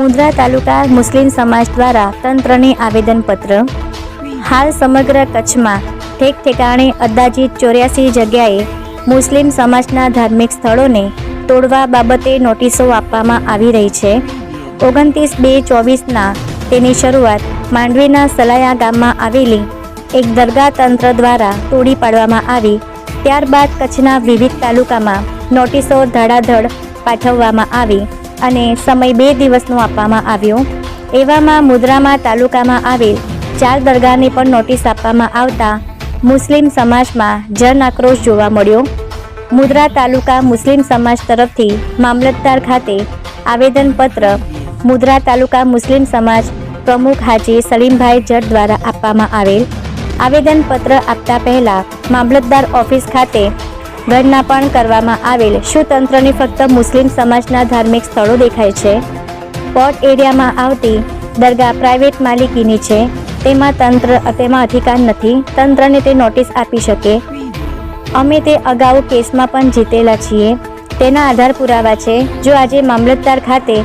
મુન્દ્રા તાલુકા મુસ્લિમ સમાજ દ્વારા તંત્રને આવેદનપત્ર. હાલ સમગ્ર કચ્છમાં ઠેક ઠેકાણે અંદાજે ચોર્યાસી જગ્યાએ મુસ્લિમ સમાજના ધાર્મિક સ્થળોને તોડવા બાબતે નોટિસો આપવામાં આવી રહી છે. ઓગણત્રીસ બે ચોવીસના તેની શરૂઆત માંડવીના સલાયા ગામમાં આવેલી એક દરગાહ તંત્ર દ્વારા તોડી પાડવામાં આવી. ત્યારબાદ કચ્છના વિવિધ તાલુકામાં નોટિસો ધડાધડ પાઠવવામાં આવી. અને સમય બે દિવસનો આપવામાં આવ્યો. એવામાં મુદ્રામાં તાલુકામાં આવેલ ચાર દરગાહને પણ નોટિસ આપવામાં આવતા મુસ્લિમ સમાજમાં જન આક્રોશ જોવા મળ્યો. મુદ્રા તાલુકા મુસ્લિમ સમાજ તરફથી મામલતદાર ખાતે આવેદનપત્ર મુદ્રા તાલુકા મુસ્લિમ સમાજ પ્રમુખ હાજી સલીમભાઈ જટ દ્વારા આપવામાં આવેલ. આવેદનપત્ર આપતા પહેલા મામલતદાર ઓફિસ ખાતે ગણના પણ કરવામાં આવેલ. શું તંત્રને ફક્ત મુસ્લિમ સમાજના ધાર્મિક સ્થળો દેખાય છે? પોર્ટ એરિયામાં આવતી દરગાહ પ્રાઇવેટ માલિકીની છે. તેમાં તંત્ર તેમાં અધિકાર નથી. તંત્રને તે નોટિસ આપી શકે. અમે તે અગાઉ કેસમાં પણ જીતેલા છીએ. તેના આધાર પુરાવા છે. જો આજે મામલતદાર ખાતે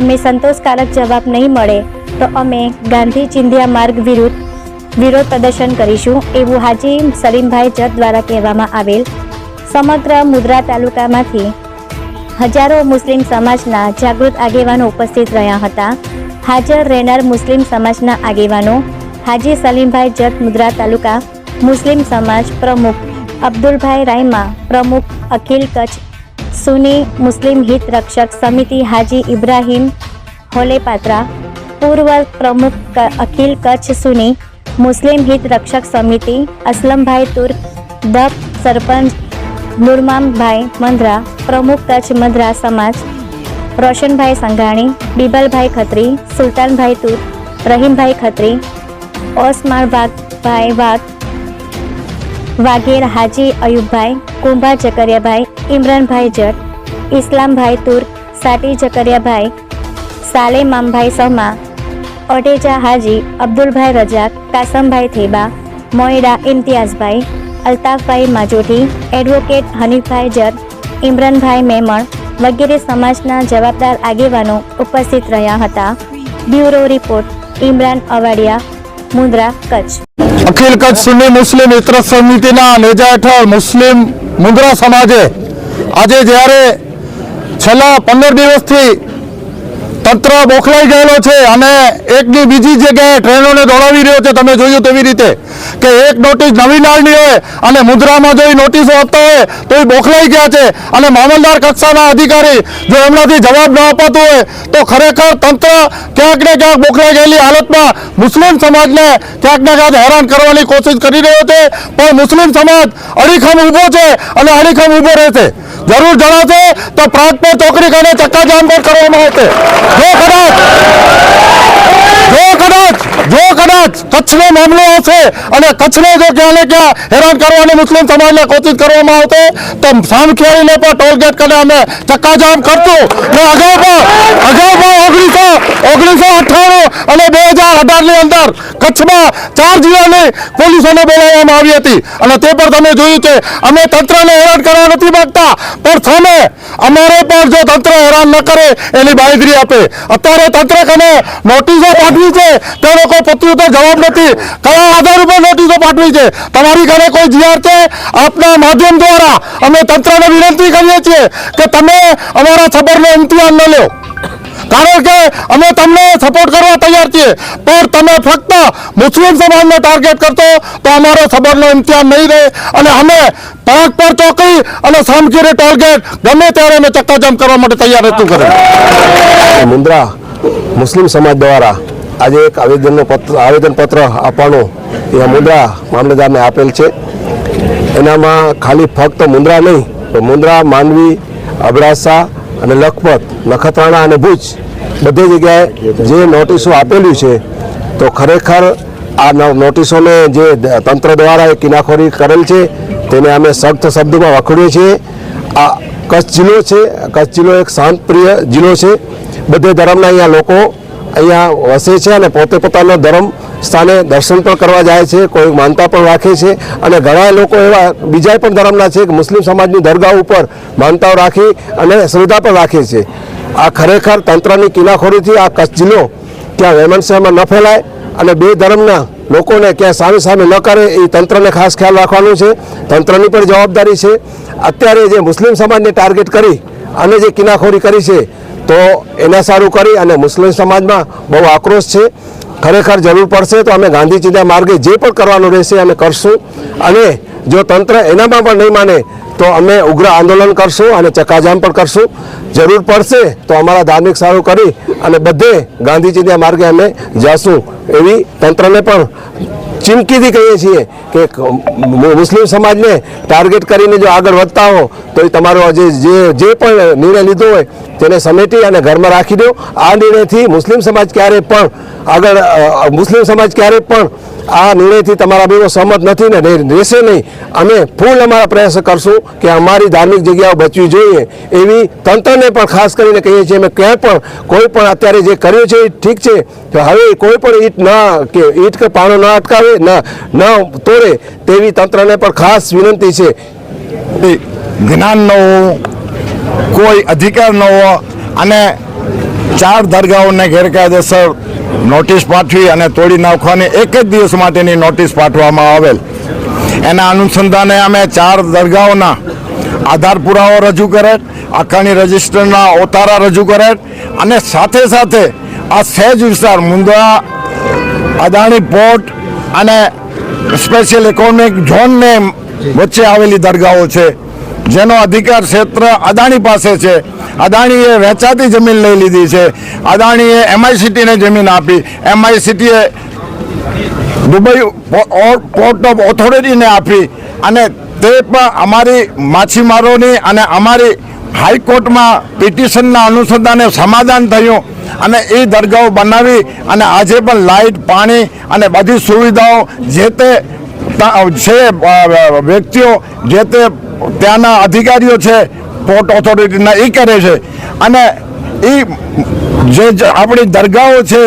અમે સંતોષકારક જવાબ નહીં મળે, તો અમે ગાંધી ચિંધિયા માર્ગ વિરુદ્ધ વિરોધ પ્રદર્શન કરીશું, એવું હાજી સલીમભાઈ જત દ્વારા કહેવામાં આવેલ સમગ્ર મુદ્રા તાલુકામાંથી હજારો મુસ્લિમ સમાજના જાગૃત આગેવાનો ઉપસ્થિત રહ્યા હતા. હાજર રહેનાર મુસ્લિમ સમાજના આગેવાનો હાજી સલીમભાઈ જત મુદ્રા તાલુકા મુસ્લિમ સમાજ પ્રમુખ અબ્દુલભાઈ રાયમા, પ્રમુખ અખિલ કચ્છ સુની મુસ્લિમ હિત રક્ષક સમિતિ હાજી ઇબ્રાહીમ હોલેપાત્રા, પૂર્વ પ્રમુખ અખિલ કચ્છ સુની મુસ્લિમ હિત રક્ષક સમિતિ અસલમભાઈ તુર્ક દપ સરપંચ નુરમામભાઈ મંદ્રા, પ્રમુખ કચ્છ મંદ્રા સમાજ, રોશનભાઈ સંઘાણી, બિબલભાઈ ખત્રી, સુલતાનભાઈ તુર, રહીમભાઈ ખત્રી ઓસમાણભાઈ વાઘ, વાઘેર હાજી અયુબભાઈ, કુંભા જકરિયાભાઈ, ઇમરાનભાઈ જટ, ઇસ્લામભાઈ તુર, સાટી જકરિયાભાઈ, સાલેમામભાઈ સમા ઓટેજા હાજી, અબ્દુલભાઈ રજાક, કાસમભાઈ થેબા, મોયડા ઇમ્તિયાઝભાઈ અલ્તાફભાઈ માજોઠી એડવોકેટ હનીફભાઈ જત ઇમરાનભાઈ મેમણ વગેરે સમાજના જવાબદાર આગેવાનો ઉપસ્થિત રહ્યા હતા. Bureau report, Imran Awadiya, Mundra, Kutch. અખિલ કચ્છ સુન્ની મુસ્લિમ મિત્ર સમિતિના નેજા હેઠળ મુસ્લિમ મુન્દ્રા સમાજે આજે જ્યારે છેલ્લા પંદર દિવસથી તંત્ર બોખલાઈ ગયેલો છે અને એકની બીજી જગ્યાએ ટ્રેનોને દોડાવી રહ્યો છે. તમે જોયું તેવી રીતે કે એક નોટિસ નવી નાળની હોય અને મુદ્રામાં જો એ નોટિસો આપતા હોય તો એ બોખલાઈ ગયા છે. અને મામલદાર કક્ષાના અધિકારી જો એમનાથી જવાબ ન અપાતો હોય તો ખરેખર તંત્ર ક્યાંક ને ક્યાંક બોખલાઈ ગયેલી હાલતમાં મુસ્લિમ સમાજને ક્યાંક ને ક્યાંક હેરાન કરવાની કોશિશ કરી રહ્યો છે. પણ મુસ્લિમ સમાજ અડીખમ ઊભો છે અને અડીખમ ઊભો રહેશે. જરૂર જણાશે તો પ્રાંતને ચોકડી ખાને ચક્કાજામ પણ કરવામાં આવશે. જો કદાચ જો કદાચ જો કદાચ કચ્છનો મામલો હશે અને કચ્છને જો ક્યાં ને ક્યાં હેરાન કરવાની મુસ્લિમ સમાજને કોશિશ કરવામાં આવતો તો સામખિયાળીને પણ ટોલગેટ કરીને અમે ચક્કાજામ કરશું. ને અગાઉ પણ અગાઉ પણ ઓગણીસો ઓગણીસો અઠ્ઠાણું અને બે હજાર અઢારની અંદર કચ્છમાં ચાર જિલ્લાની પોલીસોને બોલાવવામાં આવી હતી. અને તે પણ તમે જોયું છે, અમે તંત્રને હેરાન કરવા નથી માંગતા, પણ સામે અમારે પણ જો તંત્ર હેરાન ન કરે, એની બાંયધરી આપે. અત્યારે તંત્ર કને નોટિસો પાઠવી છે, તે લોકો પ્રત્યુત્તર જવાબ નથી. કયા આધાર ઉપર નોટિસો પાઠવી છે? તમારી ઘરે કોઈ જીઆર છે? આપના માધ્યમ દ્વારા અમે તંત્રને વિનંતી કરીએ છીએ કે તમે અમારા સબરનો ઇમ્તિહાન ન લો. કારણ કે અમે તમને સપોર્ટ કરવા તૈયાર છીએ. પણ તમે ફક્ત મુસ્લિમ સમાજને ટાર્ગેટ કરતો તો અમારો સબરનો ઇમ્તિહાન નહીં રહે. અને અમે પાક પર ચોકી અને સામગીરી ટાર્ગેટ ગમે ત્યારે અમે ચક્કાજામ કરવા માટે તૈયાર હતું કરે મુન્દ્રા, મુસ્લિમ સમાજ દ્વારા આજે એક આવેદનનો પત્ર આવેદનપત્ર આપવાનું એ મુદ્રા મામલતદારને આપેલ છે. એનામાં ખાલી ફક્ત મુંદ્રા નહીં પણ મુંદ્રા માંડવી અબડાસા અને લખપત, નખત્રાણા અને ભુજ બધી જગ્યાએ જે નોટિસો આપેલી છે, તો ખરેખર આ નોટિસોને જે તંત્ર દ્વારા એ કિનાખોરી કરેલ છે, તેને અમે સખ્ત શબ્દોમાં વખોડીએ છીએ. આ કચ્છ જિલ્લો છે, કચ્છ જિલ્લો એક શાંતપ્રિય જિલ્લો છે. બધે ધર્મના અહીંયા લોકો અહીંયા વસે છે અને પોતે પોતાનો ધર્મ સ્થાને દર્શન પણ કરવા જાય છે, કોઈ માનતા પણ રાખે છે અને ઘણા લોકો એવા બીજા પણ ધર્મના છે કે મુસ્લિમ સમાજની દરગાહ ઉપર માનતાઓ રાખી અને શ્રદ્ધા પણ રાખે છે. આ ખરેખર તંત્રની કિનાખોરીથી આ કચ્છ જિલ્લો ત્યાં વેમનસેમાં ન ફેલાય અને બે ધર્મના લોકોને ક્યાં સામે સામે ન કરે એ તંત્રને ખાસ ખ્યાલ રાખવાનું છે. તંત્રની પણ જવાબદારી છે. અત્યારે જે મુસ્લિમ સમાજને ટાર્ગેટ કરી અને જે કિનાખોરી કરી છે તો એને સારું કરી અને મુસ્લિમ સમાજમાં બહુ આક્રોશ છે. ખરેખર જરૂર પડશે તો અમે ગાંધી માર્ગે જે પણ કરવાનું રહેશે અમે કરશું. અને જો તંત્ર એનામાં પણ નહીં માને તો અમે ઉગ્ર આંદોલન કરશું અને ચકાજામ પણ કરશું. જરૂર પડશે તો અમારા ધાર્મિક સારું કરી અને બધે ગાંધી માર્ગે અમે જશું. એવી તંત્રને પણ ચીમકીથી કહીએ છીએ કે મુસ્લિમ સમાજને ટાર્ગેટ કરીને જો આગળ વધતા હો, તો એ તમારો જે જે પણ નિર્ણય લીધો હોય, તેને સમેટી અને ઘરમાં રાખી દો. આ નિર્ણયથી મુસ્લિમ સમાજ ક્યારે પણ આગળ મુસ્લિમ સમાજ ક્યારે પણ આ નિર્ણયથી તમારા બેનો સહમત નથી ને રહે- રહેશે નહીં. અમે ફૂલ અમારા પ્રયાસ કરશું કે અમારી ધાર્મિક જગ્યાઓ બચવી જોઈએ. એવી તંત્રને પણ ખાસ કરીને કહીએ છીએ અમે ક્યાંય પણ, કોઈ પણ અત્યારે જે કર્યું છે એ ઠીક છે. હવે કોઈ પણ ઈટ ન, કે ઈટ કે પાણો ન અટકાવે ન ન તોડે તેવી તંત્રને પણ ખાસ વિનંતી છે. જ્ઞાન ન હોવું, કોઈ અધિકાર ન હોવો અને ચાર દરગાહોને ગેરકાયદેસર નોટિસ પાઠવી અને તોડી નાખવાની એક જ દિવસ માટેની નોટિસ પાઠવવામાં આવેલ. એના અનુસંધાને અમે ચાર દરગાહોના આધાર પુરાવો રજૂ કરેલ આખાની રજિસ્ટરના ઓતારા રજૂ કરેલ અને સાથે સાથે આ સહેજ વિસ્તાર મુંદરા અદાણી પોર્ટ અને સ્પેશિયલ ઇકોનોમિક ઝોનને વચ્ચે આવેલી દરગાહો છે, જેનો અધિકાર ક્ષેત્ર અદાણી પાસે છે. અદાણીએ વેચાતી જમીન લઈ લીધી છે. અદાણીએ એમઆઈસીટીને જમીન આપી. એમઆઈસીટીએ દુબઈ પોર્ટ ઓફ ઓથોરિટીને આપી. અને તે પણ અમારી માછીમારોની અને અમારી હાઈકોર્ટમાં પિટિશનના અનુસંધાને સમાધાન થયું અને એ દરગાહો બનાવી અને આજે પણ લાઇટ, પાણી અને બધી સુવિધાઓ જે તે છે વ્યક્તિઓ જે તે ત્યાંના અધિકારીઓ છે પોર્ટ ઓથોરિટીના એ કરે છે. અને એ જે આપણી દરગાહો છે,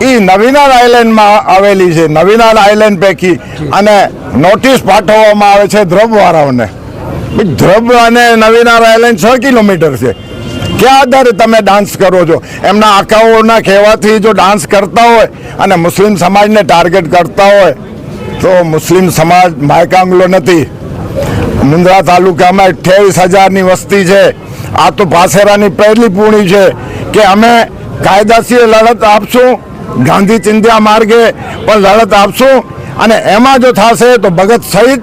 એ નવીનાર આઇલેન્ડમાં આવેલી છે. નવીનાર આઇલેન્ડ પૈકી અને નોટિસ પાઠવવામાં આવે છે ધ્રબવાળાઓને ભાઈ ધ્રબ અને નવીનાર આઇલેન્ડ છ કિલોમીટર છે. ક્યાં આધારે તમે ડાન્સ કરો છો? એમના આકાઓના કહેવાથી જો ડાન્સ કરતા હોય અને મુસ્લિમ સમાજને ટાર્ગેટ કરતા હોય, તો મુસ્લિમ સમાજ માયકાંગલો નથી. મુંદ્રા તાલુકામાં અઠ્યાવીસ હજારની વસ્તી છે. આ તો પાસેરાની પહેલી પૂણી છે કે અમે કાયદાકીય લડત આપશું, ગાંધી ચિંધ્યા માર્ગે પણ લડત આપશું અને એમાં જો થશે તો ભગત સહિત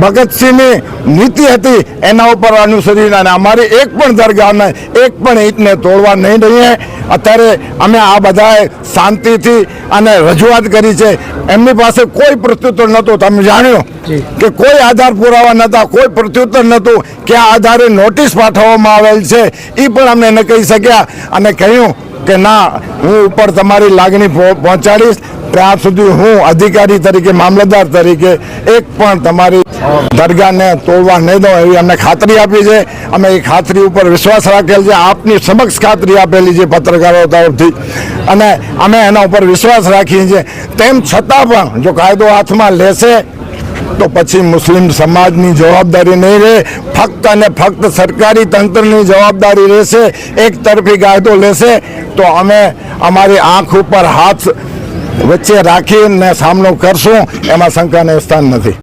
ભગતસિંહની નીતિ હતી એના ઉપર અનુસરીને અને અમારી એક પણ દરગાહને એક પણ ઈંટને તોડવા નહીં રહીએ અત્યારે અમે આ બધાએ શાંતિથી અને રજૂઆત કરી છે. એમની પાસે કોઈ પ્રત્યુત્તર નહોતું. તમે જાણ્યું કે કોઈ આધાર પુરાવા નહોતા કોઈ પ્રત્યુત્તર નહોતું કે આ આધારે નોટિસ પાઠવવામાં આવેલ છે. એ પણ અમને ન કહી શક્યા અને કહ્યું કે ના, હું ઉપર તમારી લાગણી પહોંચાડીશ ત્યાં સુધી હું અધિકારી તરીકે, મામલતદાર તરીકે એક પણ તમારી દરગાહને તોડવા નહીં દઉં એવી અમને ખાતરી આપી છે. અમે એ ખાતરી ઉપર વિશ્વાસ રાખેલ છે. આપની સમક્ષ ખાતરી આપેલી છે પત્રકારો તરફથી. અને અમે એના ઉપર વિશ્વાસ રાખીએ છીએ. તેમ છતાં પણ જો કાયદો હાથમાં લેશે તો પછી મુસ્લિમ સમાજની જવાબદારી નહીં રહે. ફક્ત અને ફક્ત સરકારી તંત્રની જવાબદારી રહેશે. એક તરફી કાયદો લેશે. તો અમે અમારી આંખ ઉપર હાથ વચ્ચે રાખીને સામનો કરશું. એમાં શંકાને સ્થાન નથી.